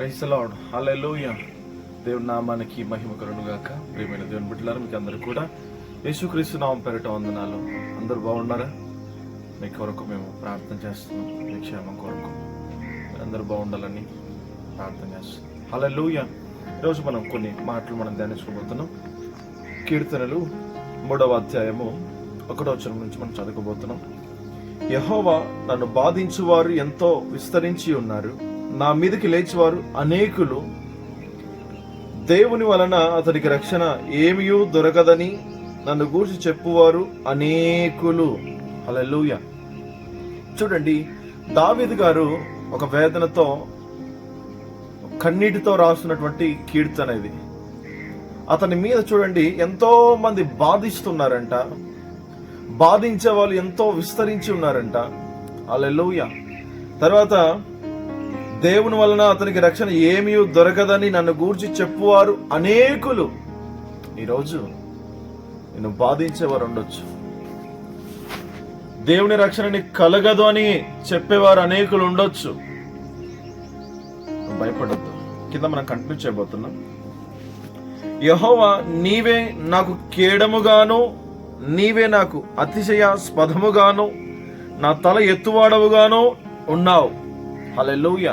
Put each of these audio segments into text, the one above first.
క్రైస్తలాడు హల్లెలూయ దేవుడి నామానికి మహిమ కరుణు గాక ప్రియమైన దేవుని బిడ్డలారు మీకు అందరూ కూడా యేసుక్రీస్తు నామం పేరిట వందనాలు. అందరూ బాగున్నారా? మీ కొరకు మేము ప్రార్థన చేస్తున్నాం. మీ క్షేమం కొరకు. అందరూ బాగుండాలని ప్రార్థన చేస్తున్నాం. హల్లెలూయ ఈరోజు మనం కొన్ని మాటలు మనం ధ్యానించుకోబోతున్నాం కీర్తనలు మూడవ అధ్యాయము ఒకటో వచనం నుంచి మనం చదువుకోబోతున్నాం. యహోవా నన్ను బాధించువారు ఎంతో విస్తరించి ఉన్నారు. నా మీదకి లేచివారు అనేకులు. దేవుని వలన అతనికి రక్షణ ఏమియూ దొరకదని నన్ను గూర్చి చెప్పువారు అనేకులు. అలెలుయ చూడండి దావీదు గారు ఒక వేదనతో కన్నీటితో రాస్తున్నటువంటి కీర్తన ఇది. అతని మీద చూడండి ఎంతో మంది బాధిస్తున్నారంట. బాధించే వాళ్ళు ఎంతో విస్తరించి ఉన్నారంట. అలెలుయ తర్వాత దేవుని వలన అతనికి రక్షణ ఏమీ దొరకదని నన్ను గూర్చి చెప్పువారు అనేకులు. ఈరోజు నిన్ను బాధించేవారు ఉండొచ్చు. దేవుని రక్షణని కలగదు అని చెప్పేవారు అనేకులు ఉండొచ్చు. భయపడద్దు. కింద మనం కంటిన్యూ చేయబోతున్నాం. యహోవా నీవే నాకు కేడముగాను నీవే నాకు అతిశయ స్పదముగాను నా తల ఎత్తువాడవుగాను ఉన్నావు. హల్లెలూయ.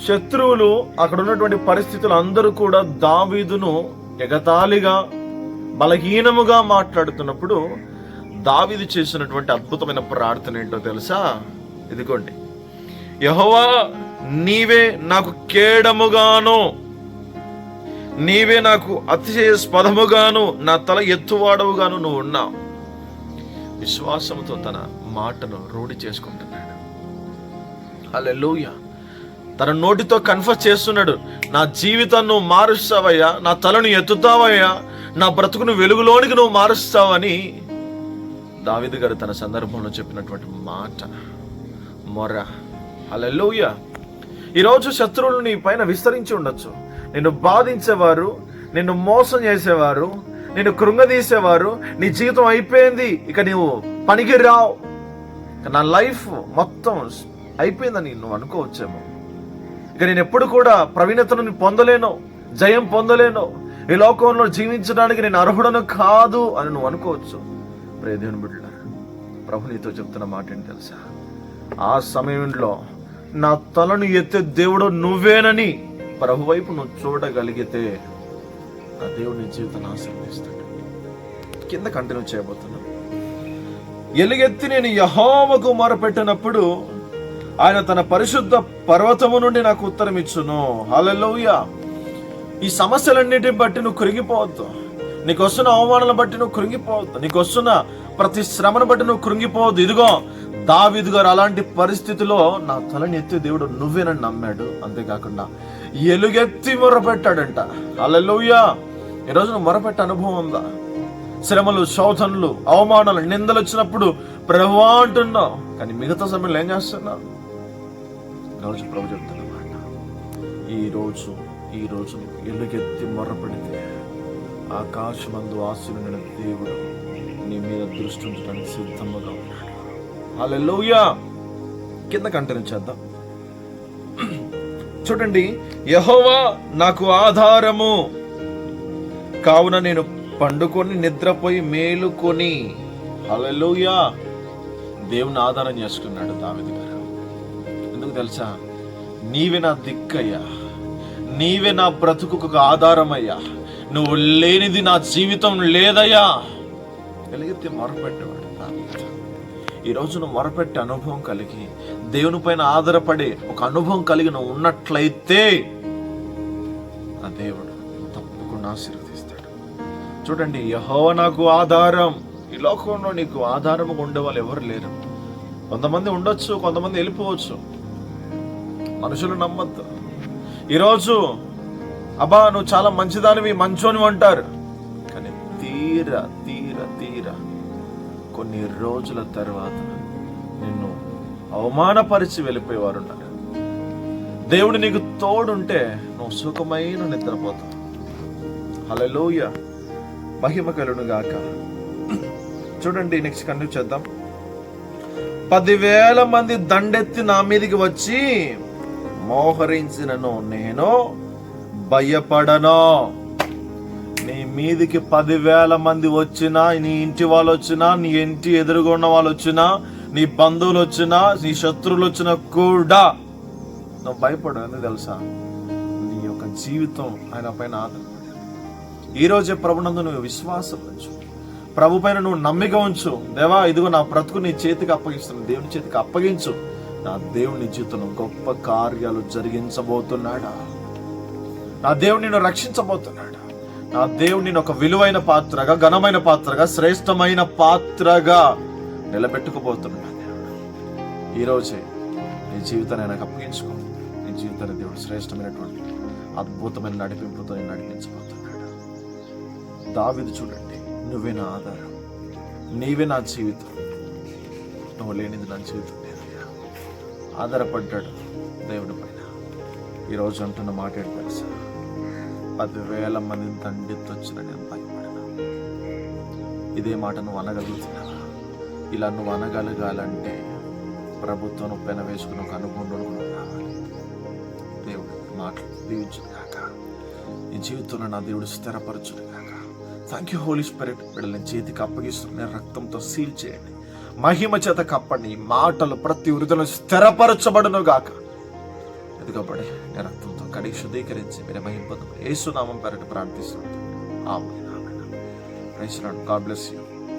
శత్రువులు అక్కడ ఉన్నటువంటి పరిస్థితులు అందరూ కూడా దావీదును ఎగతాళిగా బలహీనముగా మాట్లాడుతున్నప్పుడు దావీదు చేసినటువంటి అద్భుతమైన ప్రార్థన ఏంటో తెలుసా? ఇదిగోండి. యహోవా నీవే నాకు కేడముగాను నీవే నాకు అతిశయ స్పదముగాను నా తల ఎత్తువాడవుగాను నువ్వు ఉన్నావు. విశ్వాసంతో తన మాటను రూఢి చేసుకుంటున్నాడు. హల్లెలూయ. తన నోటితో కన్ఫర్స్ చేస్తున్నాడు. నా జీవితాన్ని నువ్వు మారుస్తావయ్యా. నా తలను ఎత్తుతావయ్యా. నా బ్రతుకును వెలుగులోనికి నువ్వు మారుస్తావని దావిద్ గారు తన సందర్భంలో చెప్పినటువంటి మాట. మొర. హల్లెలూయ. ఈరోజు శత్రువులు నీ పైన విస్తరించి ఉండొచ్చు. నిన్ను బాధించేవారు నిన్ను మోసం చేసేవారు నిన్ను కృంగదీసేవారు నీ జీవితం అయిపోయింది. ఇక నీవు పనికి రావు నా లైఫ్ మొత్తం అయిపోయిందని నువ్వు అనుకోవచ్చేమో. ఇక నేను ఎప్పుడు కూడా ప్రవీణతను పొందలేను జయం పొందలేను. ఈ లోకంలో జీవించడానికి నేను అర్హుడను కాదు అని నువ్వు అనుకోవచ్చు. ప్రేదేవుని బిడ్డ ప్రభు నీతో చెప్తున్న మాట ఏంటి తెలుసా? ఆ సమయంలో నా తలను ఎత్తే దేవుడు నువ్వేనని ప్రభు వైపు నువ్వు చూడగలిగితే నా దేవుని జీవితాన్ని ఆశీర్వదిస్తాడు. కింద కంటిన్యూ చేయబోతున్నా. ఎలుగెత్తి నేను యహోవకు మొరపెట్టినప్పుడు ఆయన తన పరిశుద్ధ పర్వతము నుండి నాకు ఉత్తరం ఇచ్చును. హల్లెలూయ ఈ సమస్యలన్నిటిని బట్టి నువ్వు కృంగిపోవద్దు. నీకు వస్తున్న అవమానాలను బట్టి నువ్వు కృంగిపోవద్దు. నీకు వస్తున్న ప్రతి శ్రమను బట్టి నువ్వు కృంగిపోవద్దు. ఇదిగో దావిదు గారు అలాంటి పరిస్థితిలో నా తలని ఎత్తి దేవుడు నువ్వేనని నమ్మాడు. అంతేకాకుండా ఎలుగెత్తి మొరపెట్టాడంట. అలెలుయ్యా ఈరోజు నువ్వు మొరపెట్టే అనుభవం ఉందా? శ్రమలు శోధనలు అవమానాలు నిందలు వచ్చినప్పుడు ప్రభు అంటున్నావు. కానీ మిగతా సమయంలో ఏం చేస్తున్నావు? ఈరోజు ప్రభు చెప్తున్నమాట ఈ రోజు ఈరోజు ఎలుగెత్తి మొర్రపడితే ఆకాశమందు ఆశీనుడైన దేవుడు నీ మీద దృష్టి ఉంచడానికి సిద్ధముగా ఉన్నాడు. హల్లెలూయా! కింద కంటిన్యూ చేద్దాం. చూడండి యహోవా నాకు ఆధారము. కావున నేను పండుకొని నిద్రపోయి మేలుకొని. హల్లెలూయా! దేవుని ఆధారం చేసుకున్నాడు దావిది గారు. ఎందుకు తెలుసా? నీవే నా దిక్కయ్యా. నీవే నా బ్రతుకు ఒక ఆధారమయ్యా. నువ్వు లేనిది నా జీవితం లేదయ్యా. ఎలుగెత్తి మొరపెట్టేవాడు ఈరోజు నువ్వు మొరపెట్టే అనుభవం కలిగి దేవుని పైన ఆధారపడే ఒక అనుభవం కలిగి నువ్వు ఉన్నట్లయితే ఆ దేవుడు తప్పకుండా ఆశీర్వదిస్తాడు. చూడండి యహోవ నాకు ఆధారం. ఈ లోకంలో నీకు ఆధారం ఉండే వాళ్ళు ఎవరు లేరు. కొంతమంది ఉండొచ్చు కొంతమంది వెళ్ళిపోవచ్చు. మనుషులు నమ్మద్దు. ఈరోజు అబ్బా నువ్వు చాలా మంచిదానివి మంచోని అంటారు. కానీ తీర తీర తీర కొన్ని రోజుల తర్వాత నిన్ను అవమానపరిచి వెళ్ళిపోయేవారు ఉన్నారు. దేవుడు నీకు తోడుంటే నువ్వు సుఖమైన నిద్రపోతావు. హల్లెలూయ. మహిమ కలును గాక చూడండి నెక్స్ట్ కంటిన్యూ చేద్దాం. పదివేల మంది దండెత్తి నా మీదకి వచ్చి మోహరించినను నేను భయపడను. నీ మీదికి పదివేల మంది వచ్చినా నీ ఇంటి వాళ్ళు వచ్చినా నీ ఇంటి ఎదురుగున్న వాళ్ళు వచ్చినా నీ బంధువులు వచ్చినా నీ శత్రువులు వచ్చినా కూడా నువ్వు భయపడని తెలుసా? నీ యొక్క జీవితం ఆయన పైన ఆధారపడి ఈ రోజే ప్రభునందు నువ్వు విశ్వాసం ఉంచు. ప్రభు పైన నువ్వు నమ్మిక ఉంచు. దేవా ఇదిగో నా బ్రతుకు నీ చేతికి అప్పగిస్తున్నాను దేవుని చేతికి అప్పగించు. నా దేవుని జీవితంలో గొప్ప కార్యాలు జరిగించబోతున్నాడా? నా దేవుడు నిన్ను రక్షించబోతున్నాడా? నా దేవుడు నేను ఒక విలువైన పాత్రగా ఘనమైన పాత్రగా శ్రేష్టమైన పాత్రగా నిలబెట్టుకోబోతున్నాడు ఈరోజే నీ జీవితాన్ని ఆయనకు అప్పగించుకో. నీ జీవితాన్ని దేవుడు శ్రేష్టమైనటువంటి అద్భుతమైన నడిపింపుతో నేను నడిపించబోతున్నాడు. దావిది చూడండి నువ్వే నా ఆధారం. నీవే నా జీవితం. నువ్వు లేనిది నా జీవితం. ఆధారపడ్డాడు దేవుడి పైన. ఈరోజు అంటున్న మాట ఏంటి తెలుసా? పదివేల మందిని దండెత్తొచ్చిన నేను భయపడను. ఇదే మాట నువ్వు అనగలుగుతున్నావా? ఇలా నువ్వు అనగలగాలంటే ప్రభుత్వం పెన వేసుకుని ఒక అనుభవంలో రావాలి దేవుడు మాటలు దీవించును కాక ఈ జీవితంలో నా దేవుడు స్థిరపరచును కాక థ్యాంక్ యూ హోలీ స్పిరిట్ బిడ్డలని చేతికి అప్పగిస్తున్న రక్తంతో సీల్ చేయండి. మహిమ చేత కప్పండి. మాటలు ప్రతి హృదయంలో స్థిరపరచబడును గాక ఎదుగబడి నేను రక్తంతో కడిగి శుద్ధీకరించి మీరు మహిమ పొందుకుని ఏసునామం పేరట ప్రార్థిస్తున్నాను ఆమె ఆమె ప్రైస్ గాడ్ బ్లెస్ యూ.